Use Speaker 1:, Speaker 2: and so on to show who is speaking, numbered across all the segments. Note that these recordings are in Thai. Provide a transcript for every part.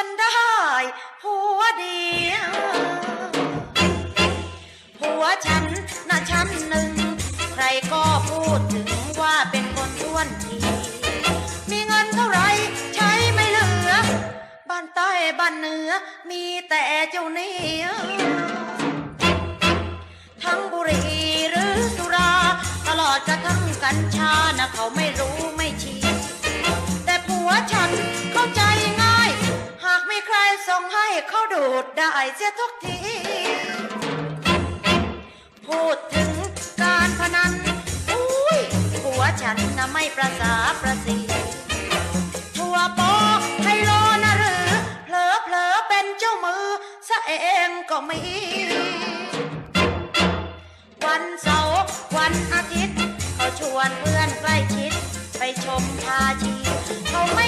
Speaker 1: ันได้ผัวเดียวผัวฉันน่ะฉันหนึ่ง ใครก็พูดถึงว่าเป็นคนท้วนที มีเงินเท่าไรใช้ไม่เหลือ บ้านใต้บ้านเหนือ มีแต่เจ้าเนี้ยทั้งบุรีหรือสุรา ตลอดกระทั่งกัญชานะเขาไม่รูู้ดได้เสียทุกที พูดถึงการพนัน อุ้ยผัวฉันนะไม่ประสาประสีทัวโปไฮโลนะหรือ เผลอเผลอเป็นเจ้ามือซะเองก็มี วันเสาร์วันอาทิตย์ เขาชวนเพื่อนใกล้ชิด ไปชมพาชี เขาไม่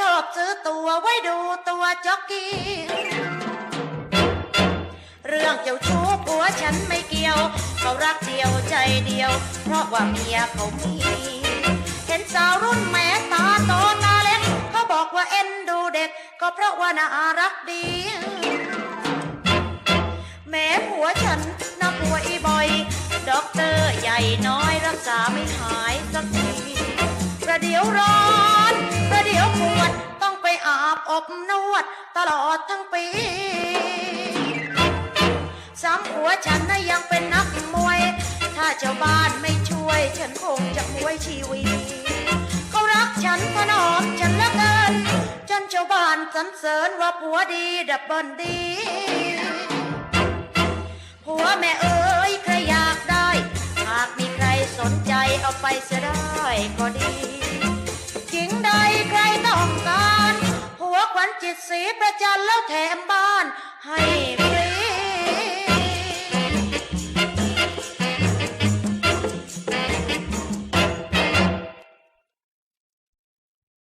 Speaker 1: ชอบซื้อตัวไว้ดูตัวจ็อกกี้ เรื่องเจ้าชู้ผัวฉันไม่เกี่ยว เขารักเดียวใจเดียว เพราะว่าเมียเขามี เห็นสาวรุ่นแม่ตาโตตาเล็กเขาบอกว่าเอ็นดูเด็ก ก็เพราะว่าน่ารักดี แม้ผัวฉันน่าป่วยบ่อยด็อกเตอร์ใหญ่น้อยรักษาไม่หายสักทีประเดี๋ยวรอ อบนวดตลอดทั้งปีสามผัวฉันน่ะยังเป็นนักมวย ถ้าเจ้าบ้านไม่ช่วย ฉันคงจะมวยชีวิตเขารักฉันถนอมฉันเหละเกินจนเจ้าบ้านสรรเสริญว่าผัวดีดับเบิลดีผัวแม่เอ๋ยใครอยากได้ หากมีใครสนใจเอาไปเสียได้ก็ดี จิตสีประจันแล้วแถมบ้านให้ฟ